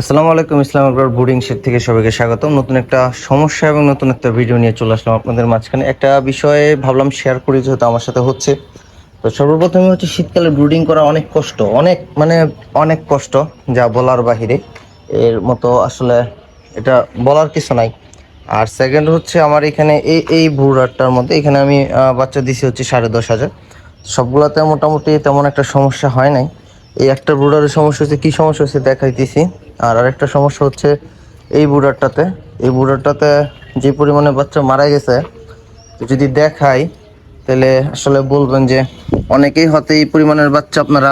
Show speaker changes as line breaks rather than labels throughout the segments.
আসসালামু আলাইকুম, ইসলাম আকবর boarding shade থেকে সবাইকে স্বাগতম। নতুন একটা সমস্যা এবং নতুন একটা ভিডিও নিয়ে চলে আসলাম আপনাদের মাঝখানে। একটা বিষয়ে ভাবলাম শেয়ার করি, যেহেতু আমার সাথে হচ্ছে। তো সর্বপ্রথমে হচ্ছে শীতকালে ব্রুডিং করা অনেক কষ্ট, অনেক মানে অনেক কষ্ট, যা বলার বাহিরে। এর মতো আসলে এটা বলার কিছু নাই। আর সেকেন্ড হচ্ছে আমার এখানে এই এই ব্রুডারটার মধ্যে, এখানে আমি বাচ্চা দিছি হচ্ছে সাড়ে দশ হাজার। সবগুলোতে মোটামুটি তেমন একটা সমস্যা হয় নাই। এই একটা ব্রুডারের সমস্যা হচ্ছে, কী সমস্যা হচ্ছে দেখাইতেছি। আর আরেকটা সমস্যা হচ্ছে এই বুড়ারটাতে এই বুড়ারটাতে যে পরিমাণে বাচ্চা মারা গেছে যদি দেখাই, তাহলে আসলে বলবেন যে অনেকেই হয়তো এই পরিমাণের বাচ্চা আপনারা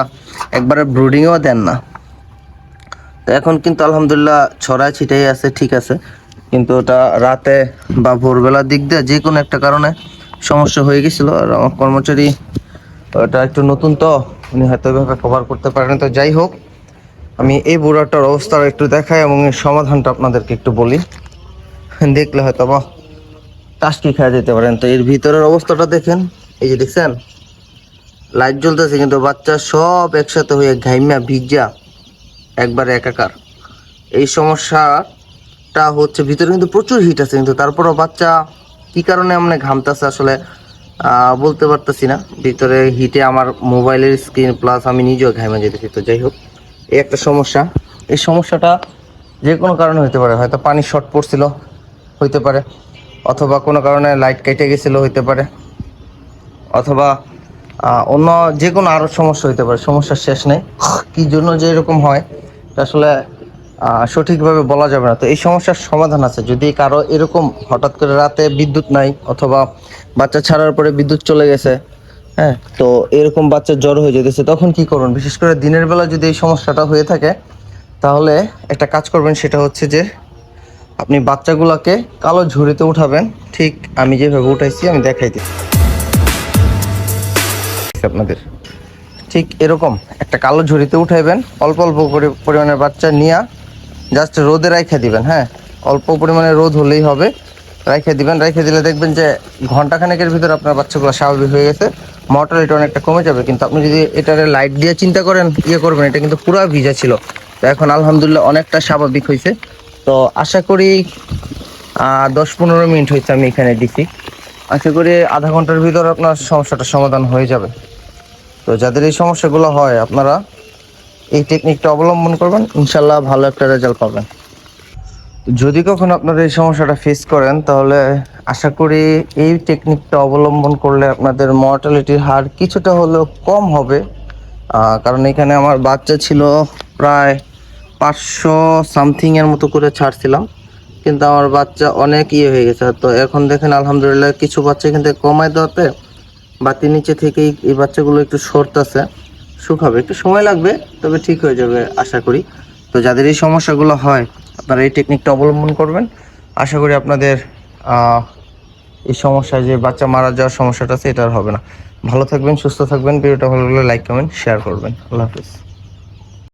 একবারে ব্রুডিংও দেন না। তো এখন কিন্তু আলহামদুলিল্লাহ ছড়ায় ছিটাই আছে, ঠিক আছে। কিন্তু ওটা রাতে বা ভোরবেলার দিক দিয়ে যে কোনো একটা কারণে সমস্যা হয়ে গেছিল। আর আমার কর্মচারী ওটা একটু নতুন তো, উনি হয়তো কভার করতে পারেন। তো যাই হোক আমি এই বুড়াটার অবস্থা একটু দেখাই এবং এর সমাধানটা আপনাদেরকে একটু বলি। দেখলে হয়তো বা টাস্কি খেয়ে যেতে পারেন। তো এর ভিতরের অবস্থাটা দেখেন। এই যে দেখছেন? লাইট জ্বলতেছে কিন্তু বাচ্চা সব একসাথে হয়ে ঘাইমা ভিজা, একবারে একাকার। এই সমস্যাটা হচ্ছে, ভিতরে কিন্তু প্রচুর হিট আছে, কিন্তু তারপরও বাচ্চা কি কারণে মানে ঘামতেছে আসলে বলতে পারতেছি না। ভিতরে হিটে আমার মোবাইলের স্ক্রিন প্লাস আমি নিজেও ঘামে যেতেছি। তো যাই হোক। এই একটা সমস্যা। এই সমস্যাটা যে কোনো কারণে হতে পারে। হয়তো পানি শর্ট পড়ছিল, হইতে পারে। অথবা কোনো কারণে লাইট কেটে গেছিল, হইতে পারে। অথবা অন্য যে কোনো আরও সমস্যা হতে পারে। সমস্যার শেষ নেই। কি জন্য যে এরকম হয় আসলে সঠিকভাবে বলা যাবে না। তো এই সমস্যার সমাধান আছে। যদি কারও এরকম হঠাৎ করে রাতে বিদ্যুৎ নাই, অথবা বাচ্চা ছাড়ার পরে বিদ্যুৎ চলে গেছে হ্যাঁ। তো এরকম বাচ্চার জ্বর হয়ে যেতেছে, তখন কি করুন? বিশেষ করে দিনের বেলা যদি এই সমস্যাটা হয়ে থাকে, তাহলে একটা কাজ করবেন, সেটা হচ্ছে যে আপনি বাচ্চাগুলোকে কালো ঝুড়িতে উঠাবেন। ঠিক আমি যেভাবে উঠাইছি, আমি দেখাই দিই আপনাদের। ঠিক এরকম একটা কালো ঝুড়িতে উঠাইবেন, অল্প অল্প পরিমাণের বাচ্চা নিয়ে জাস্ট রোদে রাইখে দিবেন হ্যাঁ। অল্প পরিমাণে রোদ হলেই হবে। রাইখে দিবেন রাইখে দিলে দেখবেন যে ঘন্টাখানেকের ভিতরে আপনার বাচ্চাগুলো স্বাভাবিক হয়ে গেছে। মর্টালিটি অনেকটা কমে যাবে, কিন্তু আপনি যদি এটারে লাইট দিয়ে চিন্তা করেন ইয়ে করবেন, এটা কিন্তু পুরো ভিজা ছিল। তো এখন আলহামদুলিল্লাহ অনেকটা স্বাভাবিক হয়েছে। তো আশা করি দশ পনেরো মিনিট হয়েছে আমি এখানে দিছি। আশা করি আধা ঘণ্টার ভিতর আপনার সমস্যাটা সমাধান হয়ে যাবে। তো যাদের এই সমস্যাগুলো হয়, আপনারা এই টেকনিকটা অবলম্বন করবেন ইনশাল্লাহ ভালো একটা রেজাল্ট পাবেন। যদি কখনো আপনারা এই সমস্যাটা ফেস করেন, তাহলে আশা করি এই টেকনিকটা অবলম্বন করলে আপনাদের মর্টালিটির হার কিছুটা হলেও কম হবে। কারণ এখানে আমার বাচ্চা ছিল প্রায় পাঁচশো সামথিংয়ের মতো করে ছাড়ছিলাম। কিন্তু আমার বাচ্চা অনেক ইয়ে হয়ে গেছে। তো এখন দেখেন আলহামদুলিল্লাহ কিছু বাচ্চা এখান থেকে কমায় দেওয়াতে বাতির নিচে থেকেই এই বাচ্চাগুলো একটু সরতেছে। শুকাবে, একটু সময় লাগবে, তবে ঠিক হয়ে যাবে আশা করি। তো যাদের এই সমস্যাগুলো হয় আপনারা এই টেকনিকটা অবলম্বন করবেন। আশা করি আপনাদের এই সমস্যা যে বাচ্চা মারা যাওয়ার সমস্যাটা আছে এটা আর হবে না। ভালো থাকবেন, সুস্থ থাকবেন, ভিডিওটা ভালো লাগলে লাইক কমেন্ট শেয়ার করবেন। আল্লাহ হাফিজ।